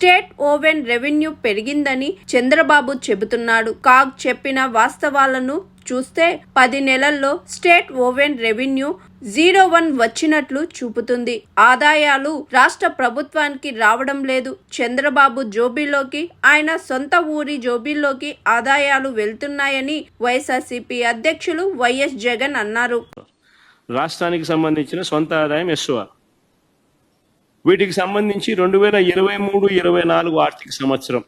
State own revenue పెరిగిందని చంద్రబాబు చెబుతున్నాడు. CAG చెప్పిన వాస్తవాలను చూస్తే పది నెలల్లో state own revenue zero one వచ్చినట్లు చూపుతుంది. ఆదాయాలు రాష్ట్ర ప్రభుత్వానికి రావడం లేదు. చంద్రబాబు జోబీలోకి ఆయన సొంత ఊరి జోబీలోకి ఆదాయాలు వెళ్తున్నాయని వైఎస్ఆర్సీపీ అధ్యక్షులు వైఎస్ జగన్ అన్నారు. రాష్ట్రానికి సంబంధించిన సొంత ఆదాయం ఎస్ఓఆర్ వీటికి సంబంధించి రెండు వేల ఇరవై మూడు ఇరవై నాలుగు ఆర్థిక సంవత్సరం.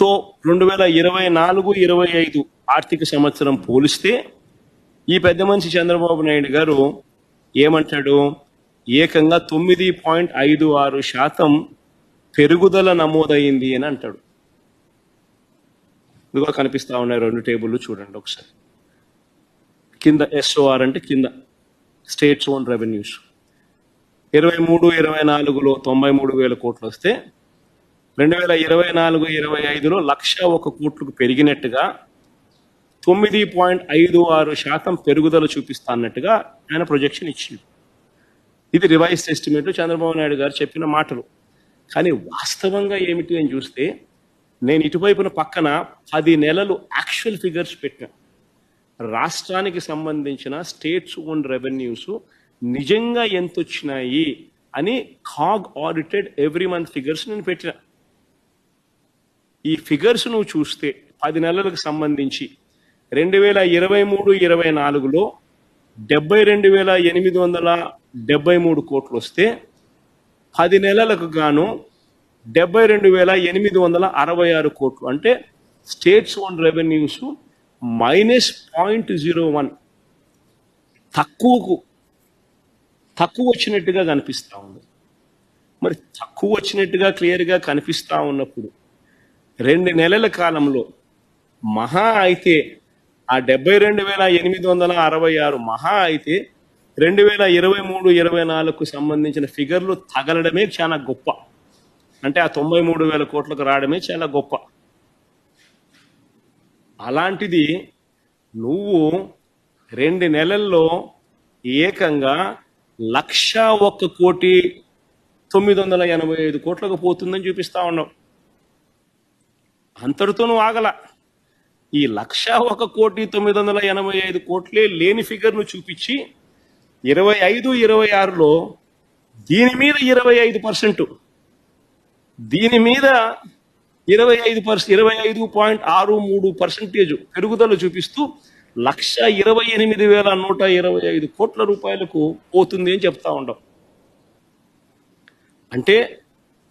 తో రెండు వేల ఇరవై నాలుగు ఇరవై ఐదు ఆర్థిక సంవత్సరం పోలిస్తే ఈ పెద్ద మనిషి చంద్రబాబు నాయుడు గారు ఏమంటాడు? ఏకంగా తొమ్మిది పాయింట్ ఐదు ఆరు శాతం పెరుగుదల నమోదైంది అని అంటాడు. ఇదిగో కనిపిస్తా ఉన్నాయి రెండు టేబుల్లు చూడండి ఒకసారి. కింద ఎస్ఓఆర్ అంటే కింద. స్టేట్స్ ఓన్ రెవెన్యూస్ ఇరవై మూడు ఇరవై నాలుగులో తొంభై మూడు వేల కోట్లు వస్తే రెండు వేల ఇరవై నాలుగు ఇరవై ఐదులో లక్ష ఒక కోట్లకు పెరిగినట్టుగా తొమ్మిది పాయింట్ ఐదు ఆరు శాతం పెరుగుదల చూపిస్తా అన్నట్టుగా ఆయన ప్రొజెక్షన్ ఇచ్చింది ఇది రివైజ్ ఎస్టిమేట్ చంద్రబాబు నాయుడు గారు చెప్పిన మాటలు. కానీ వాస్తవంగా ఏమిటి అని చూస్తే నేను ఇటువైపున పక్కన పది నెలలు యాక్చువల్ ఫిగర్స్ పెట్టాను రాష్ట్రానికి సంబంధించిన స్టేట్స్ ఓన్ రెవెన్యూస్ నిజంగా ఎంత వచ్చినాయి అని CAG audited every month figures నేను పెట్టిన. ఈ ఫిగర్స్ నువ్వు చూస్తే పది నెలలకు సంబంధించి రెండు వేల ఇరవై మూడు ఇరవై నాలుగులో డెబ్బై రెండు వేల ఎనిమిది వందల డెబ్బై మూడు కోట్లు వస్తే పది నెలలకు గాను డెబ్బై రెండు వేల ఎనిమిది వందల అరవై ఆరు కోట్లు. అంటే states own revenues minus point zero one. తక్కువకు తక్కువ వచ్చినట్టుగా కనిపిస్తూ ఉంది. మరి తక్కువ వచ్చినట్టుగా క్లియర్గా కనిపిస్తూ ఉన్నప్పుడు రెండు నెలల కాలంలో మహా అయితే ఆ డెబ్బై రెండు వేల ఎనిమిది వందల అరవై ఆరు మహా అయితే రెండు వేల ఇరవై మూడు ఇరవై నాలుగుకు సంబంధించిన ఫిగర్లు తగలడమే చాలా గొప్ప. అంటే ఆ తొంభై మూడు వేల కోట్లకు రావడమే చాలా గొప్ప. అలాంటిది నువ్వు రెండు నెలల్లో ఏకంగా లక్ష ఒక్క కోటి తొమ్మిది వందల ఎనభై ఐదు కోట్లకు పోతుందని చూపిస్తా ఉన్నావు అంతటితో నువ్వు ఆగల. ఈ లక్ష ఒక కోటి తొమ్మిది వందల ఎనభై ఐదు కోట్లే లేని ఫిగర్ను చూపించి ఇరవై ఐదు ఇరవై ఆరులో దీని మీద ఇరవై ఐదు పర్సెంట్ దీని మీద ఇరవై ఐదు పర్సెంట్ ఇరవై ఐదు పాయింట్ ఆరు మూడు పర్సెంటేజ్ పెరుగుదల చూపిస్తూ లక్ష ఇరవై ఎనిమిది వేల నూట ఇరవై ఐదు కోట్ల రూపాయలకు పోతుంది అని చెప్తా ఉండవు అంటే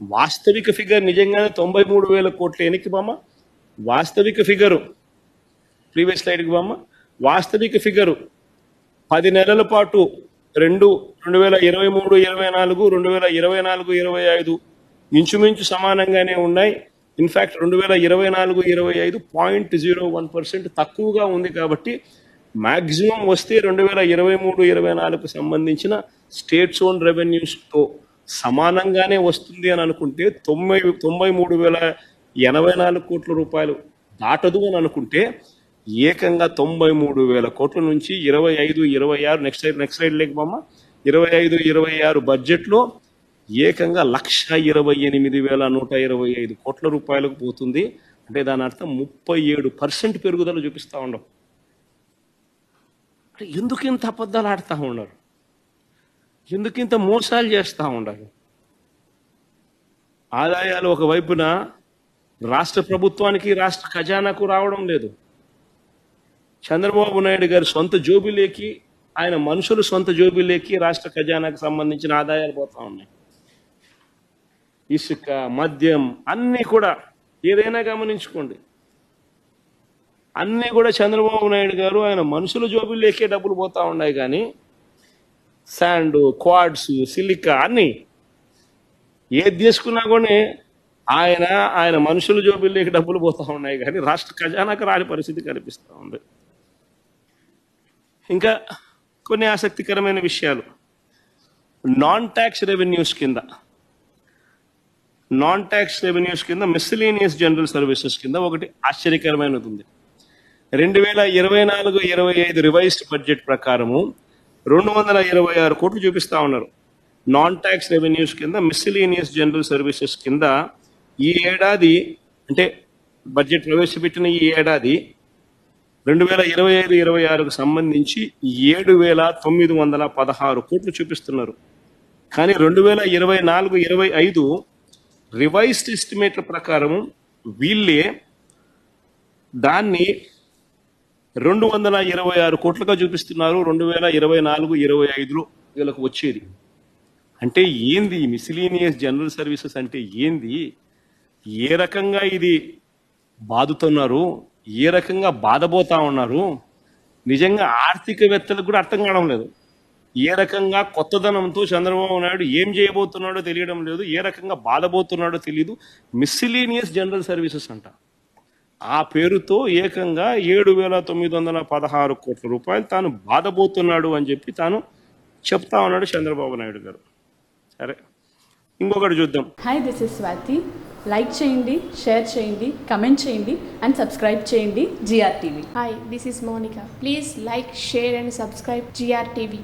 వాస్తవిక ఫిగర్ నిజంగానే తొంభై మూడు వేల కోట్ల ఎనికి బామ్మ? వాస్తవిక ఫిగరు. ప్రీవియస్ స్లైడ్కి బామ్మ? వాస్తవిక ఫిగరు. పది నెలల పాటు రెండు రెండు వేల ఇరవై మూడు ఇరవై నాలుగు రెండు వేల ఇరవై నాలుగు ఇరవై ఐదు ఇంచుమించు సమానంగానే ఉన్నాయి. ఇన్ఫ్యాక్ట్ రెండు వేల ఇరవై నాలుగు ఇరవై ఐదు పాయింట్ జీరో వన్ పర్సెంట్ తక్కువగా ఉంది కాబట్టి మ్యాక్సిమం వస్తే రెండు వేల ఇరవై మూడు ఇరవై నాలుగుకు సంబంధించిన స్టేట్స్ ఓన్ రెవెన్యూస్తో సమానంగానే వస్తుంది అని అనుకుంటే తొంభై తొంభై మూడు వేల ఎనభై నాలుగు కోట్ల రూపాయలు దాటదు అని అనుకుంటే ఏకంగా తొంభై మూడు వేల కోట్ల నుంచి ఇరవై ఐదు ఇరవై ఆరు నెక్స్ట్ సైడ్ నెక్స్ట్ సైడ్ లేక బామ్మ ఇరవై ఐదు ఇరవై ఆరు బడ్జెట్లో ఏకంగా లక్ష ఇరవై ఎనిమిది వేల నూట ఇరవై ఐదు కోట్ల రూపాయలకు పోతుంది. అంటే దాని అర్థం ముప్పై ఏడు పర్సెంట్ పెరుగుదల చూపిస్తా ఉండవు అంటే ఎందుకు ఇంత అబద్ధాలు ఆడుతూ ఉన్నారు ఎందుకు ఇంత మోసాలు చేస్తూ ఉండాలి ఆదాయాలు ఒకవైపున రాష్ట్ర ప్రభుత్వానికి రాష్ట్ర ఖజానాకు రావడం లేదు. చంద్రబాబు నాయుడు గారి సొంత జోబిలేకి ఆయన మనుషులు సొంత జోబిలేకి రాష్ట్ర ఖజానాకు సంబంధించిన ఆదాయాలు పోతా ఉన్నాయి. ఇసుక మద్యం అన్నీ కూడా ఏదైనా గమనించుకోండి. అన్నీ కూడా చంద్రబాబు నాయుడు గారు ఆయన మనుషుల జోబిలేకే డబ్బులు పోతా ఉన్నాయి కానీ శాండ్ క్వాడ్స్ సిలికా అన్నీ ఏది తీసుకున్నా కూడా ఆయన ఆయన మనుషుల జోబుల్లోకి డబ్బులు పోతా ఉన్నాయి కానీ రాష్ట్ర ఖజానాకు రాని పరిస్థితి కనిపిస్తూ ఉంది. ఇంకా కొన్ని ఆసక్తికరమైన విషయాలు. నాన్ ట్యాక్స్ రెవెన్యూస్ కింద. నాన్ ట్యాక్స్ రెవెన్యూస్ కింద మిస్సిలీనియస్ జనరల్ సర్వీసెస్ కింద ఒకటి ఆశ్చర్యకరమైనది ఉంది. రెండు వేల ఇరవై నాలుగు ఇరవై ఐదు రివైజ్డ్ బడ్జెట్ ప్రకారము రెండు వందల ఇరవై ఆరు కోట్లు చూపిస్తా ఉన్నారు. నాన్ ట్యాక్స్ రెవెన్యూస్ కింద మిస్సిలీనియస్ జనరల్ సర్వీసెస్ కింద ఈ ఏడాది అంటే బడ్జెట్ ప్రవేశపెట్టిన ఈ ఏడాది రెండు వేల ఇరవై ఐదు ఇరవై ఆరుకు సంబంధించి ఏడు వేల తొమ్మిది వందల పదహారు కోట్లు చూపిస్తున్నారు. కానీ రెండు వేల ఇరవై నాలుగు ఇరవై ఐదు రివైజ్డ్ ఎస్టిమేట్ల ప్రకారం వీళ్ళే దాన్ని రెండు వందల ఇరవై ఆరు కోట్లుగా చూపిస్తున్నారు. రెండు వేల ఇరవై నాలుగు ఇరవై ఐదులో వీళ్ళకు వచ్చేది. అంటే ఏంది మిసిలీనియస్ జనరల్ సర్వీసెస్ అంటే ఏంది? ఏ రకంగా ఇది బాదుతున్నారు? ఏ రకంగా బాధపోతా ఉన్నారు? నిజంగా ఆర్థికవేత్తలకు కూడా అర్థం కావడం లేదు. ఏ రకంగా కొత్తదనంతో చంద్రబాబు నాయుడు ఏం చేయబోతున్నాడో తెలియడం లేదు ఏ రకంగా బాధపోతున్నాడో తెలియదు మిస్సిలీనియస్ జనరల్ సర్వీసెస్ అంట. ఆ పేరుతో ఏకంగా ఏడు వేల తొమ్మిది వందల పదహారు కోట్ల రూపాయలు తాను బాధపోతున్నాడు అని చెప్పి తాను చెప్తా ఉన్నాడు చంద్రబాబు నాయుడు గారు. సరే ఇంకొకటి చూద్దాం. Hi this is Swathi like చేయండి షేర్ చేయండి కమెంట్ చేయండి అండ్ సబ్స్క్రైబ్ చేయండి G R TV Hi, this is Monica. Please like, share, and subscribe GRTV.